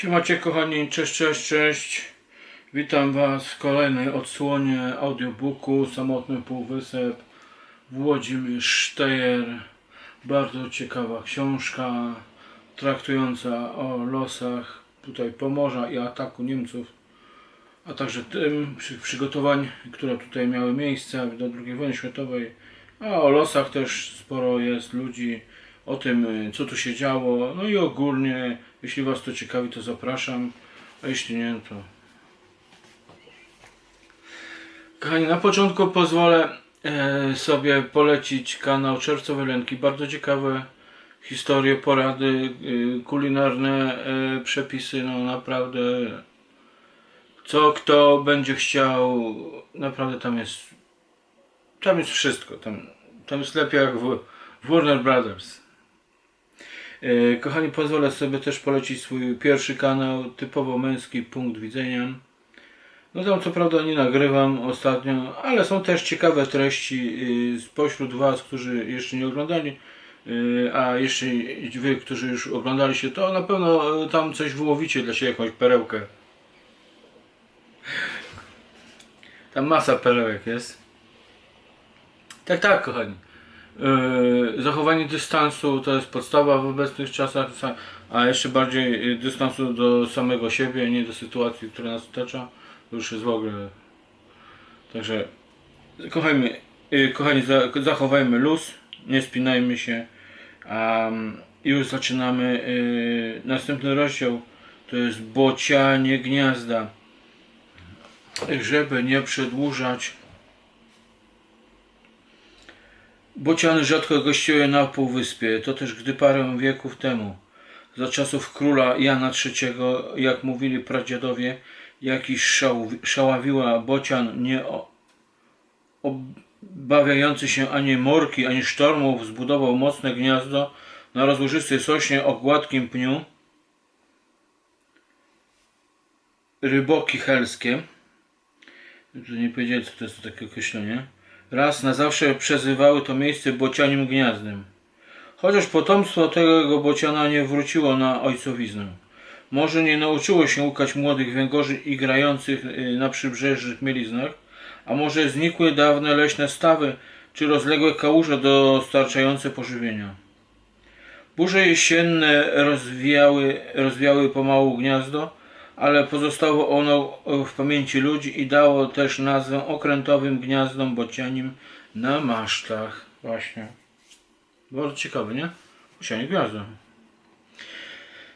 Siemacie kochani, cześć, cześć, cześć. Witam Was w kolejnej odsłonie audiobooku Samotny Półwysep Włodzimierz Sztejer. Bardzo ciekawa książka traktująca o losach tutaj Pomorza i ataku Niemców, a także tym przy- przygotowań, które tutaj miały miejsce do II wojny światowej, a o losach też sporo jest ludzi, o tym y, co tu się działo, no i ogólnie, jeśli Was to ciekawi, to zapraszam, a jeśli nie, to... Kochani, na początku pozwolę e, sobie polecić kanał Czerwcowe Lęki. Bardzo ciekawe historie, porady y, kulinarne, e, przepisy, no naprawdę co kto będzie chciał, naprawdę tam jest tam jest wszystko, tam, tam jest lepiej jak w, w Warner Brothers. E, Kochani, pozwolę sobie też polecić swój pierwszy kanał, typowo męski punkt widzenia. No tam co prawda nie nagrywam ostatnio, ale są też ciekawe treści y, spośród Was, którzy jeszcze nie oglądali, y, a jeszcze Wy, którzy już oglądaliście, to na pewno y, tam coś wyłowicie dla siebie, jakąś perełkę. Tam masa perełek jest. Tak, tak, kochani. Yy, zachowanie dystansu to jest podstawa w obecnych czasach, sa- a jeszcze bardziej yy, dystansu do samego siebie, nie do sytuacji, która nas otacza. Już jest w ogóle. Także kochajmy, yy, kochani, za, zachowajmy luz, nie spinajmy się. Um, już zaczynamy yy, następny rozdział. To jest bocianie gniazda. Żeby nie przedłużać Bociany rzadko gościły na Półwyspie, to też gdy parę wieków temu, za czasów króla Jana III, jak mówili pradziadowie, jakiś szał, szaławiła bocian nie obawiający się ani morki, ani sztormów, zbudował mocne gniazdo na rozłożystej sośnie o gładkim pniu, ryboki helskie, tu nie powiedzieli co to jest to takie określenie, raz na zawsze przezywały to miejsce bocianim gniazdem. Chociaż potomstwo tego bociana nie wróciło na ojcowiznę. Może nie nauczyło się łukać młodych węgorzy i grających y, na przybrzeżnych mieliznach, a może znikły dawne leśne stawy czy rozległe kałuże dostarczające pożywienia. Burze jesienne rozwijały, rozwijały pomału gniazdo, ale pozostało ono w pamięci ludzi i dało też nazwę okrętowym gniazdom bocianim na masztach. Właśnie. Bardzo ciekawe, nie? Bocianie gniazdo.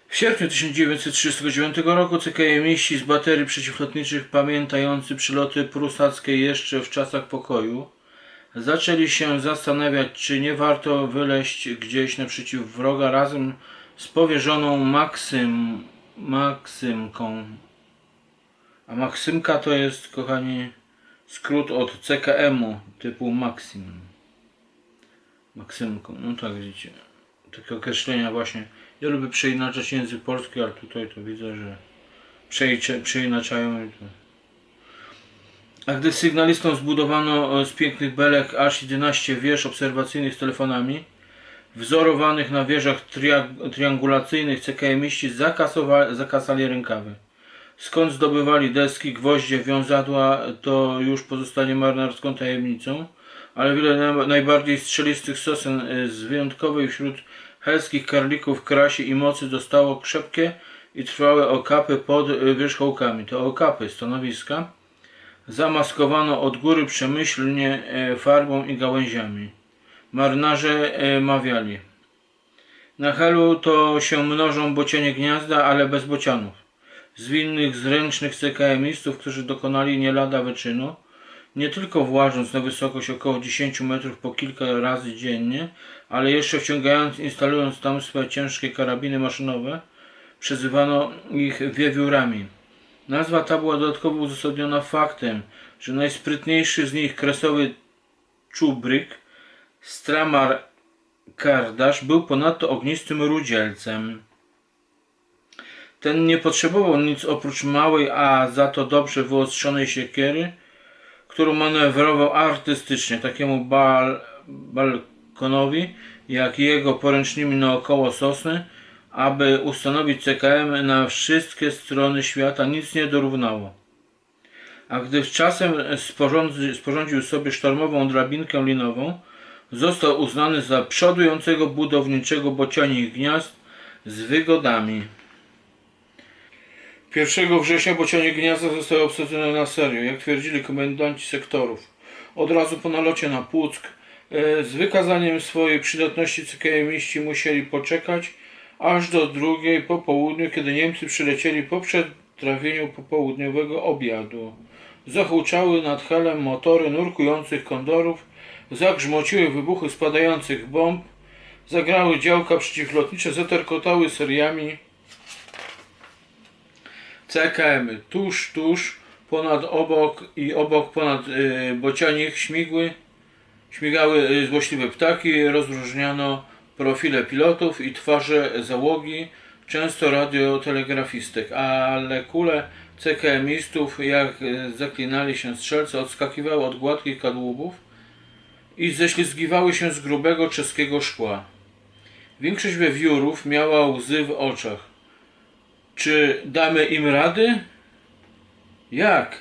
W sierpniu 1939 roku CKM-iści z baterii przeciwlotniczych pamiętający przyloty prusackie jeszcze w czasach pokoju zaczęli się zastanawiać, czy nie warto wyleść gdzieś naprzeciw wroga razem z powierzoną Maksym, Maksymką. A Maksymka to jest, kochani, skrót od CKM-u typu Maksim. Maksymką, no tak widzicie. Takie określenia właśnie. Ja lubię przeinaczać język polski, ale tutaj to widzę, że przeinaczają. A gdy sygnalistom zbudowano e, z pięknych belek aż 11 wież obserwacyjnych z telefonami, wzorowanych na wieżach tria- triangulacyjnych CKM-iści zakasali rękawy. Skąd zdobywali deski, gwoździe, wiązadła, to już pozostanie marynarską tajemnicą, ale wiele na- najbardziej strzelistych sosen y, z wyjątkowej wśród helskich karlików krasi i mocy dostało krzepkie i trwałe okapy pod y, wierzchołkami. To okapy, stanowiska, zamaskowano od góry przemyślnie e, farbą i gałęziami. Marynarze e, mawiali. Na helu to się mnożą bocianie gniazda, ale bez bocianów. Zwinnych, zręcznych CKM-istów, którzy dokonali nie lada wyczynu, nie tylko włażąc na wysokość około 10 metrów po kilka razy dziennie, ale jeszcze wciągając, instalując tam swoje ciężkie karabiny maszynowe, przezywano ich wiewiórami. Nazwa ta była dodatkowo uzasadniona faktem, że najsprytniejszy z nich kresowy czubryk, Stramar Kardasz, był ponadto ognistym rudzielcem. Ten nie potrzebował nic oprócz małej, a za to dobrze wyostrzonej siekiery, którą manewrował artystycznie takiemu bal, balkonowi, jak jego poręcznymi naokoło sosny, aby ustanowić CKM na wszystkie strony świata, nic nie dorównało. A gdy czasem sporządzi, sporządził sobie sztormową drabinkę linową, został uznany za przodującego budowniczego bocianich gniazd z wygodami. 1 września bocianie gniazda zostały obsadzone na serio, jak twierdzili komendanci sektorów. Od razu po nalocie na Płuck e, z wykazaniem swojej przydatności CKM-iści musieli poczekać aż do drugiej po południu, kiedy Niemcy przylecieli po przedtrawieniu popołudniowego obiadu. Zahuczały nad helem motory nurkujących kondorów, zagrzmociły wybuchy spadających bomb, zagrały działka przeciwlotnicze, zaterkotały seriami CKM tuż, tuż, ponad obok i obok ponad y, bocianich śmigły, śmigały y, złośliwe ptaki, rozróżniano profile pilotów i twarze załogi, często radiotelegrafistek, ale kule CKM-istów, jak y, zaklinali się strzelcy, odskakiwały od gładkich kadłubów i ześlizgiwały się z grubego czeskiego szkła. Większość wiewiórów miała łzy w oczach. Czy damy im rady? Jak?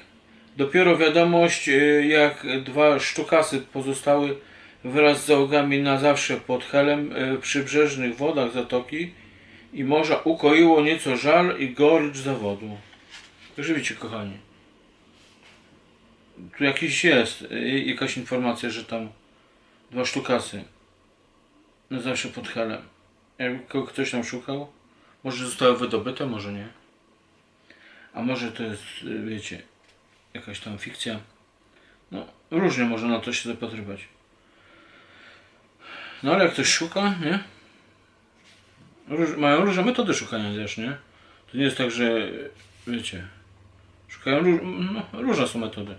Dopiero wiadomość, y, jak dwa sztukasy pozostały wraz z załogami na zawsze pod helem y, w przybrzeżnych wodach zatoki i morza ukoiło nieco żal i gorycz zawodu. Widzicie, kochani. Tu jakiś jest, y, jakaś informacja, że tam dwa sztukasy na zawsze pod helem. Jakby ktoś tam szukał, może zostały wydobyte, może nie. A może to jest, y, wiecie, jakaś tam fikcja. No, różnie można na to się zapatrywać. No ale jak ktoś szuka, nie? Róż, mają różne metody szukania też, nie? To nie jest tak, że, wiecie, szukają, róż, no, różne są metody.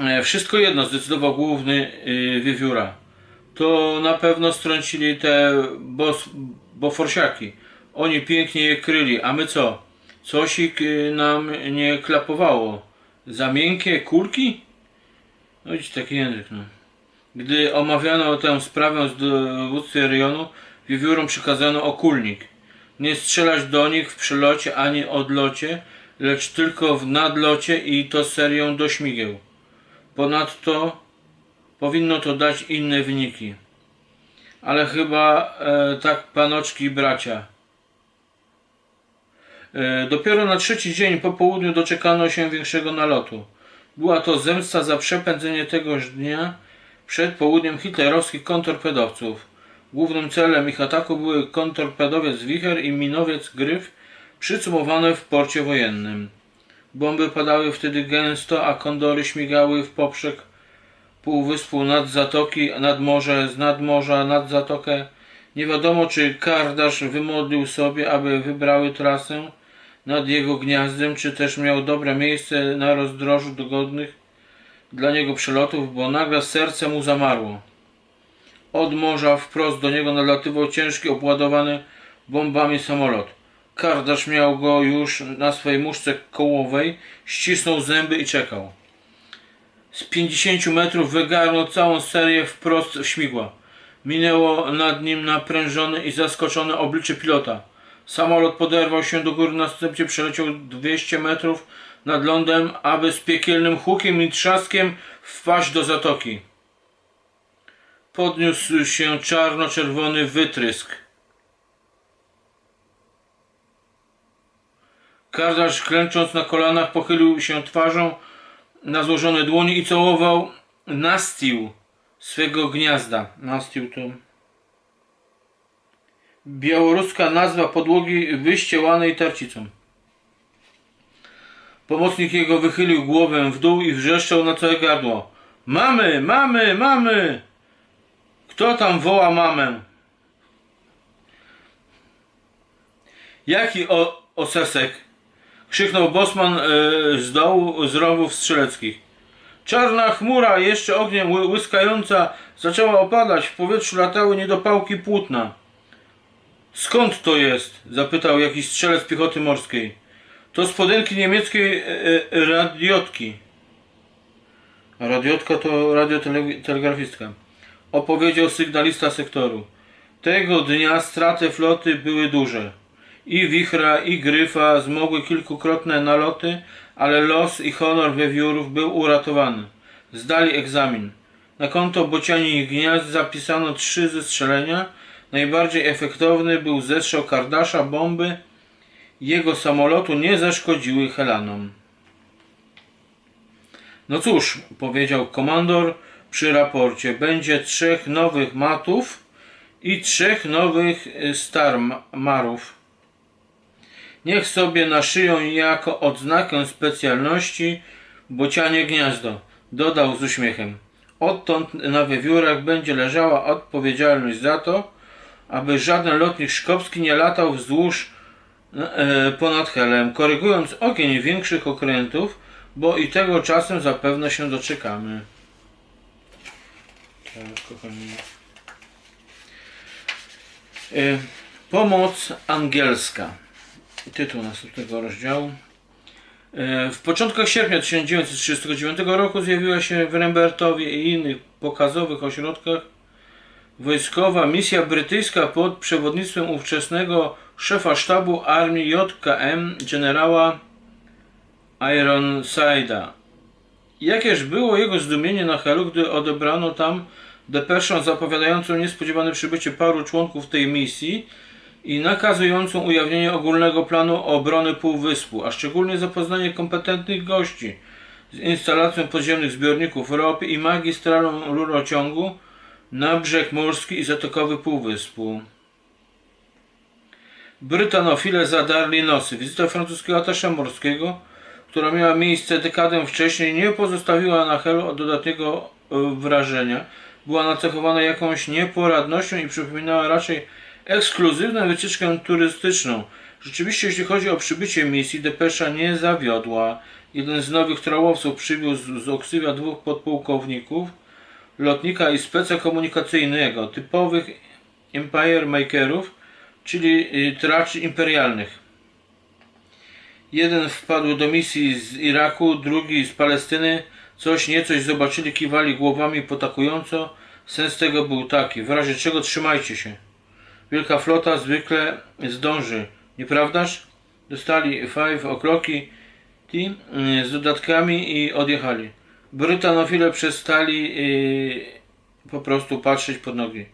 E, Wszystko jedno zdecydował główny yy, wiewióra. To na pewno strącili te bos, boforsiaki. Oni pięknie je kryli, a my co? Cosik y, nam nie klapowało. Za miękkie kulki? No idź taki język, no. Gdy omawiano tę sprawę z dowódcy rejonu, wiewiórom przykazano okulnik. Nie strzelać do nich w przylocie ani odlocie, lecz tylko w nadlocie i to serią do śmigieł. Ponadto powinno to dać inne wyniki. Ale chyba e, tak panoczki bracia. E, dopiero na trzeci dzień po południu doczekano się większego nalotu. Była to zemsta za przepędzenie tegoż dnia przed południem hitlerowskich kontrtorpedowców. Głównym celem ich ataku były kontrtorpedowiec Wicher i minowiec Gryf przycumowane w porcie wojennym. Bomby padały wtedy gęsto, a kondory śmigały w poprzek półwyspu nad zatoki, nad morze, z nadmorza, nad zatokę. Nie wiadomo, czy kardarz wymodlił sobie, aby wybrały trasę nad jego gniazdem, czy też miał dobre miejsce na rozdrożu dogodnych dla niego przelotów, bo nagle serce mu zamarło. Od morza wprost do niego nalatywał ciężki, obładowany bombami samolot. Kardarz miał go już na swej muszce kołowej, ścisnął zęby i czekał. Z 50 metrów wygarnął całą serię wprost w śmigła. Minęło nad nim naprężone i zaskoczone oblicze pilota. Samolot poderwał się do góry, następnie przeleciał 200 metrów nad lądem, aby z piekielnym hukiem i trzaskiem wpaść do zatoki. Podniósł się czarno-czerwony wytrysk. Kardarz klęcząc na kolanach pochylił się twarzą na złożone dłonie i całował nastił swego gniazda. Nastił to białoruska nazwa podłogi wyściełanej tarcicą. Pomocnik jego wychylił głowę w dół i wrzeszczał na całe gardło. Mamy, mamy, mamy! Kto tam woła mamę? Jaki o, osesek? Krzyknął bosman e, z dołu z rowów strzeleckich. Czarna chmura, jeszcze ogniem ły- łyskająca, zaczęła opadać. W powietrzu latały niedopałki płótna. Skąd to jest? zapytał jakiś strzelec piechoty morskiej. To z podynki niemieckiej e, e, radiotki. Radiotka to radiotelegrafistka. Opowiedział sygnalista sektoru. Tego dnia straty floty były duże. I wichra, i gryfa zmogły kilkukrotne naloty, ale los i honor wiewiórów był uratowany. Zdali egzamin. Na konto bocianich gniazd zapisano trzy zestrzelenia. Najbardziej efektowny był zestrzał Kardasza, bomby jego samolotu nie zaszkodziły Helanom. No cóż, powiedział komandor przy raporcie, będzie trzech nowych matów i trzech nowych y, starmarów. Niech sobie naszyją jako odznakę specjalności bocianie gniazdo, dodał z uśmiechem. Odtąd na wiewiórach będzie leżała odpowiedzialność za to, aby żaden lotnik szkopski nie latał wzdłuż e, ponad helem, korygując ogień większych okrętów, bo i tego czasem zapewne się doczekamy. Tak, kochani. E, Pomoc angielska. Tytuł następnego rozdziału. E, W początkach sierpnia 1939 roku zjawiła się w Rembertowie i innych pokazowych ośrodkach wojskowa misja brytyjska pod przewodnictwem ówczesnego szefa sztabu armii JKM generała Ironside'a. Jakież było jego zdumienie na Helu, gdy odebrano tam depeszę zapowiadającą niespodziewane przybycie paru członków tej misji i nakazującą ujawnienie ogólnego planu obrony Półwyspu, a szczególnie zapoznanie kompetentnych gości z instalacją podziemnych zbiorników ropy i magistralą rurociągu na brzeg morski i zatokowy Półwyspu. Brytanofile zadarli nosy. Wizyta francuskiego atasza morskiego, która miała miejsce dekadę wcześniej, nie pozostawiła na Helu dodatniego e, wrażenia. Była nacechowana jakąś nieporadnością i przypominała raczej ekskluzywną wycieczkę turystyczną. Rzeczywiście, jeśli chodzi o przybycie misji, depesza nie zawiodła. Jeden z nowych trałowców przywiózł z Oksywia dwóch podpułkowników, lotnika i speca komunikacyjnego, typowych Empire Makerów, czyli y, traczy imperialnych. Jeden wpadł do misji z Iraku, drugi z Palestyny. Coś niecoś zobaczyli, kiwali głowami potakująco. Sens tego był taki, w razie czego trzymajcie się. Wielka flota zwykle zdąży, nieprawdaż? Dostali five o'clocki ti, y, z dodatkami i odjechali. Brytanofile przestali y, po prostu patrzeć pod nogi.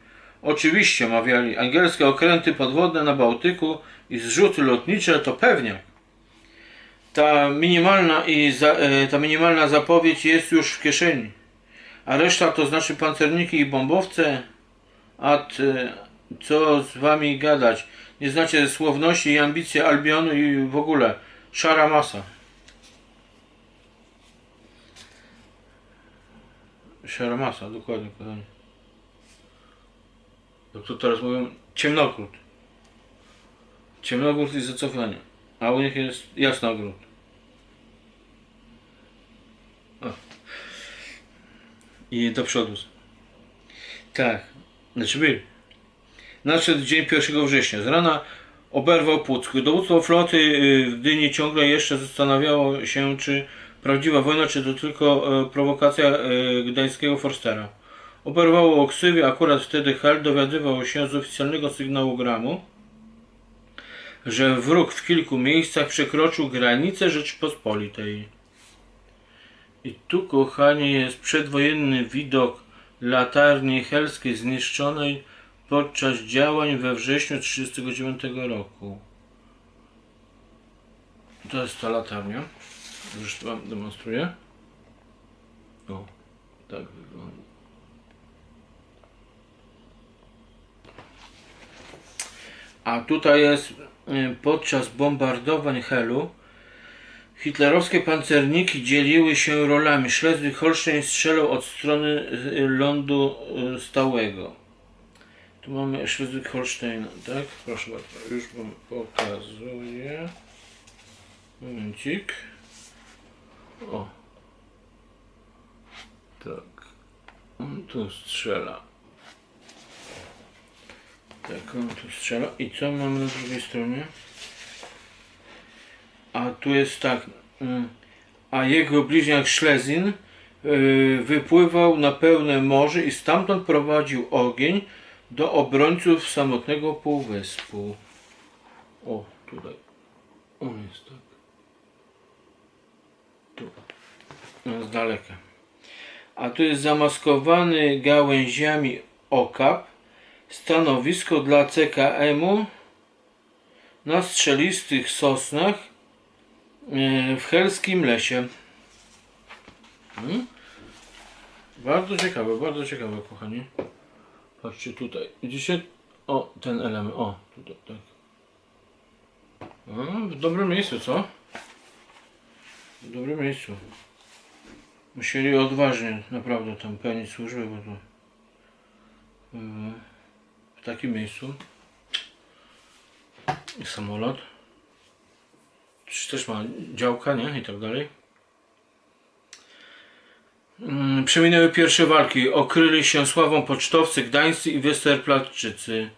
Oczywiście, mawiali, angielskie okręty podwodne na Bałtyku i zrzuty lotnicze to pewniak. Ta minimalna, i za, e, ta minimalna zapowiedź jest już w kieszeni. A reszta to znaczy pancerniki i bombowce. A ty, co z wami gadać? Nie znacie słowności i ambicji Albionu i w ogóle. Szara masa. Szara masa, dokładnie, kochani. Jak to teraz mówią, ciemnogród. Ciemnogród i zacofanie. A u nich jest jasnogród. O. I do przodu. Tak. Znaczy byli. Nadszedł dzień 1 września. Z rana oberwał Puck. Dowództwo floty y, w Gdyni ciągle jeszcze zastanawiało się, czy prawdziwa wojna, czy to tylko e, prowokacja e, gdańskiego Forstera. Oberwało oksywie, akurat wtedy Hel dowiadywał się z oficjalnego sygnałogramu, że wróg w kilku miejscach przekroczył granicę Rzeczypospolitej. I tu, kochanie, jest przedwojenny widok latarni helskiej zniszczonej podczas działań we wrześniu 1939 roku. To jest ta latarnia. Już wam demonstruję. O, tak wygląda. A tutaj jest y, podczas bombardowań Helu hitlerowskie pancerniki dzieliły się rolami. Schleswig-Holstein strzelał od strony y, lądu y, stałego. Tu mamy Schleswig-Holstein, tak? Proszę bardzo, już wam pokazuję. Momencik. O. Tak. On tu strzela. Tak, on tu strzela. I co mamy na drugiej stronie? A tu jest tak. mm, A jego bliźniak Szlezin y, wypływał na pełne morze i stamtąd prowadził ogień do obrońców samotnego półwyspu. O, tutaj. On jest tak. Tu. No, z daleka. A tu jest zamaskowany gałęziami okap. Stanowisko dla CKM-u na strzelistych sosnach e, w helskim lesie. Hmm? Bardzo ciekawe, bardzo ciekawe, kochani. Patrzcie tutaj. Widzicie? O, ten element. O, tutaj, tak. O, w dobrym miejscu, co? W dobrym miejscu. Musieli odważnie naprawdę tam pełnić służbę, bo to yy, w takim miejscu samolot też ma działka, nie? I tak dalej. Mm, Przeminęły pierwsze walki. Okryli się sławą pocztowcy, gdańscy i westerplatczycy.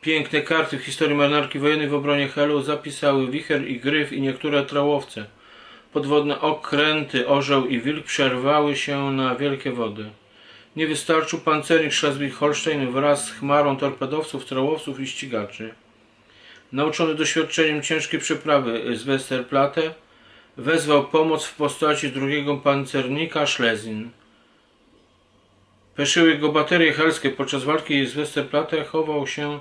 Piękne karty w historii marynarki wojennej w obronie Helu zapisały Wicher i Gryf i niektóre trałowce. Podwodne okręty Orzeł i Wilk przerwały się na wielkie wody. Nie wystarczył pancernik Schleswig-Holstein wraz z chmarą torpedowców, trałowców i ścigaczy. Nauczony doświadczeniem ciężkiej przeprawy z Westerplatte, wezwał pomoc w postaci drugiego pancernika Schlesien. Peszyły go baterie helskie. Podczas walki z Westerplatte chował się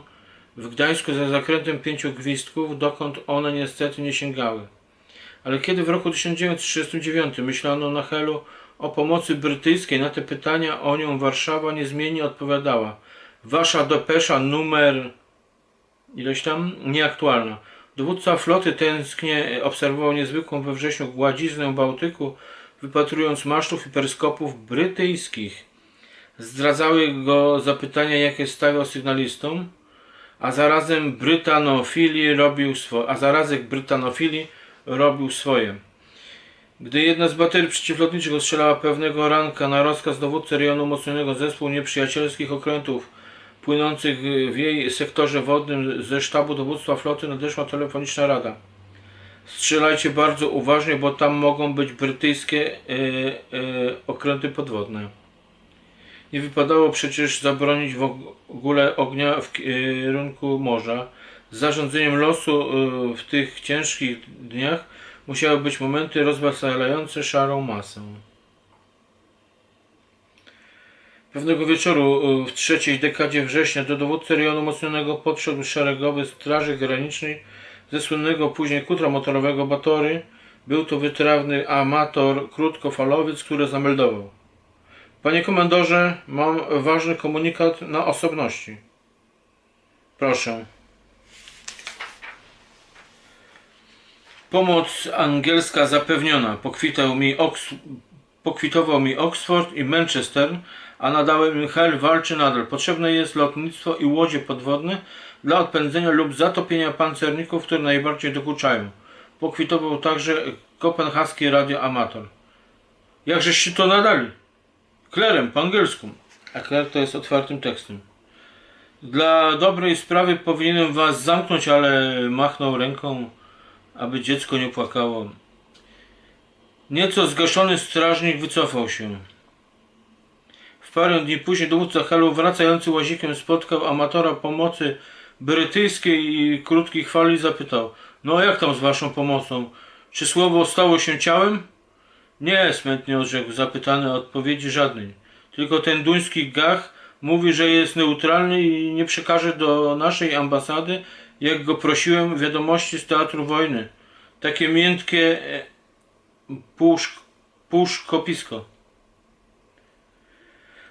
w Gdańsku za zakrętem pięciu gwizdków, dokąd one niestety nie sięgały. Ale kiedy w roku 1939 myślano na Helu o pomocy brytyjskiej, na te pytania o nią Warszawa niezmiennie odpowiadała. Wasza depesza numer ileś tam nieaktualna. Dowódca floty tęsknie obserwował niezwykłą we wrześniu gładziznę Bałtyku, wypatrując masztów i peryskopów brytyjskich. Zdradzały go zapytania, jakie stawiał sygnalistom, a zarazem Brytanofili robił swoje, a zarazek Brytanofili robił swoje. Gdy jedna z baterii przeciwlotniczych ostrzelała pewnego ranka na rozkaz dowódcy rejonu umocnionego zespół nieprzyjacielskich okrętów płynących w jej sektorze wodnym ze sztabu dowództwa floty nadeszła telefoniczna rada. Strzelajcie bardzo uważnie, bo tam mogą być brytyjskie e, e, okręty podwodne. Nie wypadało przecież zabronić w ogóle ognia w kierunku morza. Zarządzeniem losu e, w tych ciężkich dniach musiały być momenty rozweselające szarą masę. Pewnego wieczoru y, w trzeciej dekadzie września do dowódcy rejonu mocnionego podszedł szeregowy straży granicznej ze słynnego później kutra motorowego Batory. Był to wytrawny amator krótkofalowiec, który zameldował. Panie komandorze, mam ważny komunikat na osobności. Proszę. Pomoc angielska zapewniona. Pokwitał mi Oks- pokwitował mi Oxford i Manchester, a nadałem Hel walczy nadal. Potrzebne jest lotnictwo i łodzie podwodne dla odpędzenia lub zatopienia pancerników, które najbardziej dokuczają. Pokwitował także kopenhaski radioamator. Jakżeście to nadali? Klerem, po angielsku. A kler to jest otwartym tekstem. Dla dobrej sprawy powinienem was zamknąć, ale machnął ręką, aby dziecko nie płakało. Nieco zgaszony strażnik wycofał się. Parę dni później dowódca Helu wracający łazikiem spotkał amatora pomocy brytyjskiej i krótkich fali zapytał No jak tam z waszą pomocą? Czy słowo stało się ciałem? Nie, smętnie odrzekł zapytany, odpowiedzi żadnej. Tylko ten duński gach mówi, że jest neutralny i nie przekaże do naszej ambasady, jak go prosiłem, wiadomości z teatru wojny. Takie miętkie e, puszk, puszkopisko.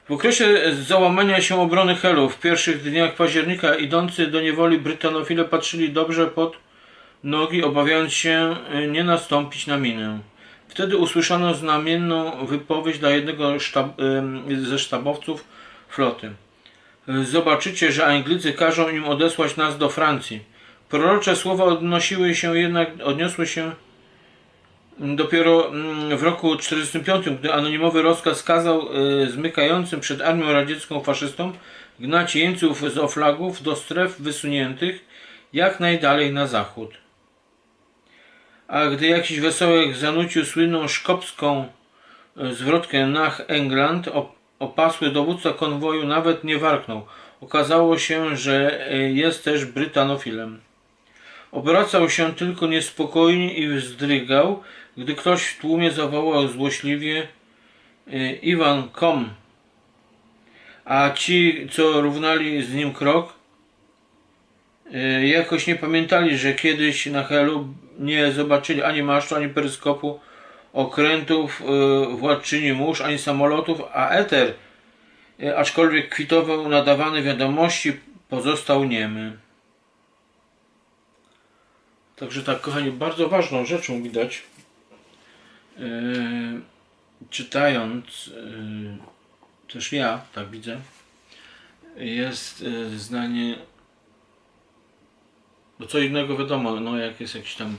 W okresie załamania się obrony Helu w pierwszych dniach października idący do niewoli Brytanofile patrzyli dobrze pod nogi, obawiając się e, nie nastąpić na minę. Wtedy usłyszano znamienną wypowiedź dla jednego sztab, ze sztabowców floty. Zobaczycie, że Anglicy każą im odesłać nas do Francji. Prorocze słowa odnosiły się jednak, odniosły się dopiero mm, w roku 1945, gdy anonimowy rozkaz kazał y, zmykającym przed armią radziecką faszystom gnać jeńców z oflagów do stref wysuniętych jak najdalej na zachód. A gdy jakiś wesołek zanucił słynną szkopską y, zwrotkę nach England, op- opasły dowódca konwoju nawet nie warknął. okazało się, że e, jest też brytanofilem. Obracał się tylko niespokojnie i wzdrygał, gdy ktoś w tłumie zawołał złośliwie e, Iwan, kom. A ci, co równali z nim krok, e, jakoś nie pamiętali, że kiedyś na Helu nie zobaczyli ani masztu, ani peryskopu, okrętów e, władczyni mórz, ani samolotów, a eter, aczkolwiek kwitował nadawane wiadomości, pozostał niemy. Także tak, kochani, bardzo ważną rzeczą widać, e, czytając, e, też ja tak widzę, jest e, znanie, bo co innego wiadomo, no jak jest jakiś tam,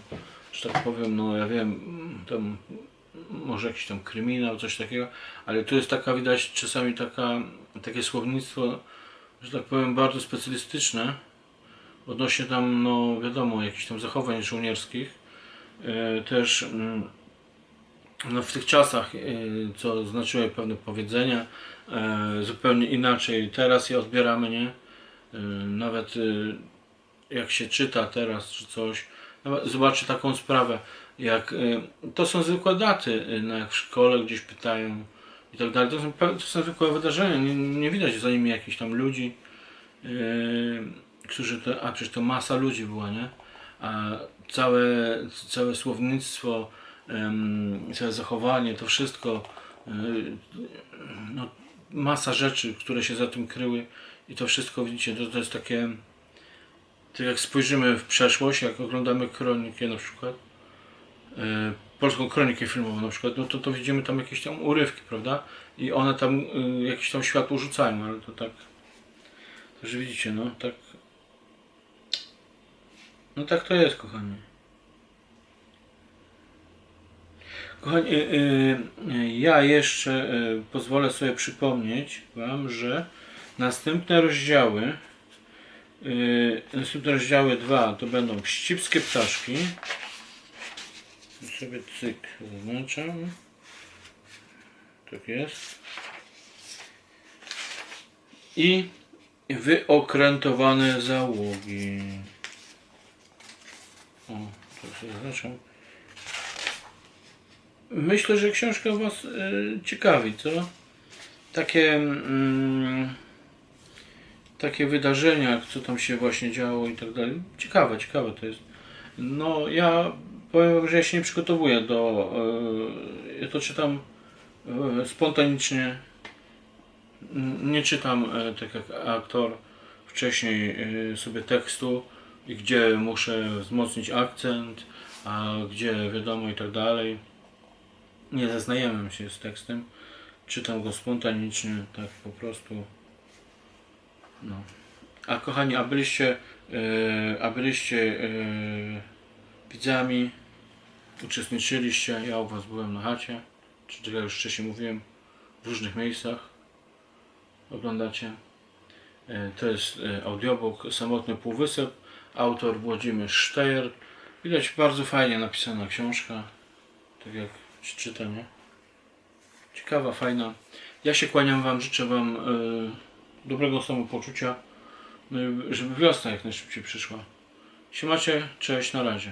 że tak powiem, no ja wiem, tam może jakiś tam kryminał, coś takiego, ale tu jest taka, widać czasami taka, takie słownictwo, że tak powiem, bardzo specjalistyczne, odnośnie tam, no wiadomo, jakichś tam zachowań żołnierskich, też mm, no, w tych czasach, e, co znaczyły pewne powiedzenia, e, zupełnie inaczej teraz je odbieramy, nie? E, Nawet e, jak się czyta teraz czy coś, nawet zobaczy taką sprawę, jak to są zwykłe daty, no, jak w szkole gdzieś pytają i tak dalej. To są, to są zwykłe wydarzenia, nie, nie widać za nimi jakichś tam ludzi, którzy to, a przecież to masa ludzi była, nie? A całe, całe słownictwo, zachowanie, to wszystko, e, no, masa rzeczy, które się za tym kryły i to wszystko widzicie, to, to jest takie, tak jak spojrzymy w przeszłość, jak oglądamy kronikę na przykład, e, polską kronikę filmową na przykład, no to, to widzimy tam jakieś tam urywki, prawda? I one tam y, jakieś tam światło rzucają, ale to tak, że widzicie, no tak, no tak to jest, kochani. Kochani, y, y, ja jeszcze y, pozwolę sobie przypomnieć Wam, że następne rozdziały, następne rozdziały 2 to będą ścipskie ptaszki. Sobie cyk zaznaczam. Tak jest. I wyokrętowane załogi. O, tak sobie zaznaczam. Myślę, że książka Was y, ciekawi, co? Takie, mm, takie wydarzenia, co tam się właśnie działo i tak dalej. Ciekawe, ciekawe to jest. No, ja powiem że ja się nie przygotowuję do. y, ja to czytam y, spontanicznie. Nie czytam tak jak aktor wcześniej sobie tekstu, gdzie muszę wzmocnić akcent, a gdzie wiadomo i tak dalej nie zaznajamiam się z tekstem. Czytam go spontanicznie, tak po prostu. No. A kochani, a byliście, e, a byliście e, widzami, uczestniczyliście, ja u Was byłem na chacie, czy jak już wcześniej mówiłem, w różnych miejscach oglądacie. E, to jest audiobook Samotny Półwysep, autor Włodzimierz Sztejer. Widać bardzo fajnie napisana książka, tak jak się czyta, nie? Ciekawa, fajna. Ja się kłaniam Wam, życzę Wam y, dobrego samopoczucia, y, żeby wiosna jak najszybciej przyszła. Siemacie, cześć, na razie.